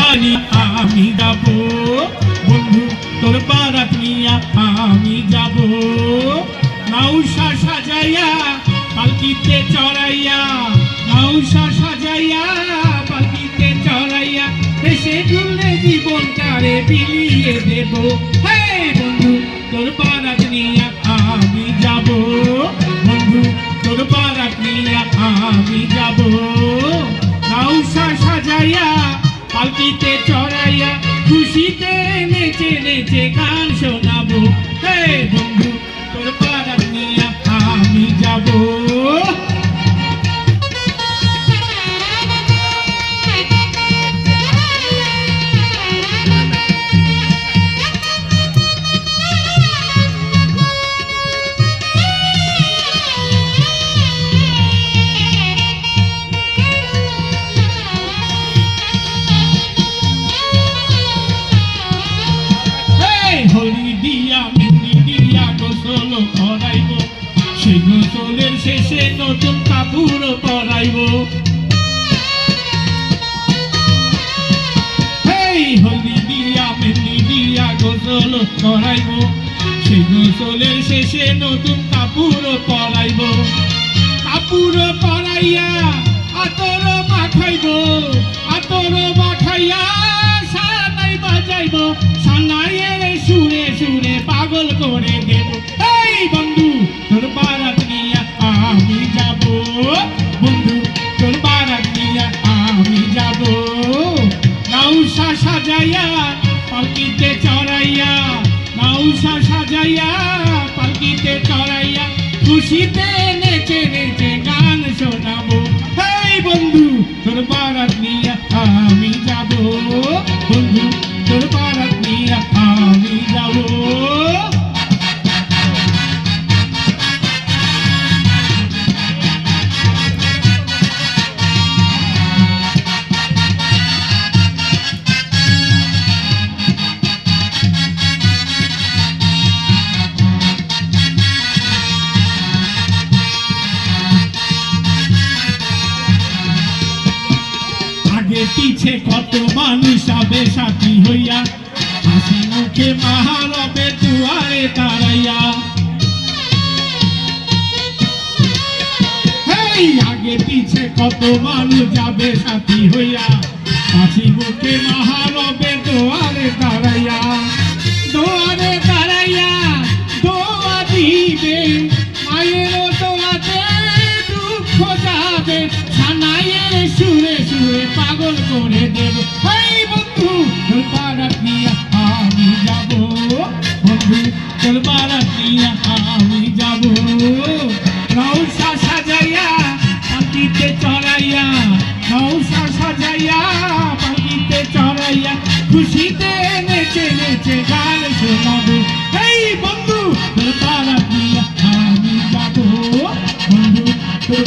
বাড়ি আমি যাব। বন্ধু, তোর বারাত নিয়া আমি যাব। নাউসা সাজাইয়া পালকিতে চড়াইয়া নাউসা সাজাইয়া পালকিতে চড়াইয়া, এসে ঝুললে জীবনটারে বিলিয়ে দেব। হে বন্ধু, তোর বারাত নিয়া আমি যাব। বন্ধু, তোর বারাত নিয়া আমি যাব। নাউসা সাজাইয়া পালকিতে চড়াইয়া খুশিতে নেচে নেচে গান শোনাবো। হে বন্ধু তোর পাড়া নিয়ে আমি যাব। করাইব সেই শেষে নতুন কাপড় পরাইব। হলি দিয়া দিয়া গোসল করাইব শেষে নতুন কাপড় পরাইব। কাপড় পরাইয়া খুশিতে নেচে নেচে গান শোনাবো। হেই বন্ধু তোর বারাত আমি যাব। আগে পিছে কত মানুষ আবে সাথী হইয়া? হাসি মুখে মহারবে দুয়ারে দাঁড়াইয়া আগে পিছে কত মানুষ যাবে সাথী হইয়া? হাসি মুখে মহারবে দুয়ারে দাঁড়াইয়া করে দেব হাই বন্ধু, তোর পাড়া পিয়া, আমি যাব। বন্ধু, তোর পাড়া পিয়া, আমি যাব। নৌসা সাজাইয়া পাখিতে চড়াইয়া রৌসা সাজাইয়া পাখিতে চড়াইয়া খুশিতে নেচে নেচে গান শোনাবো। এই বন্ধু, তোর পাড়া পিয়া, আমি যাব। বন্ধু, তোর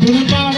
Tudo para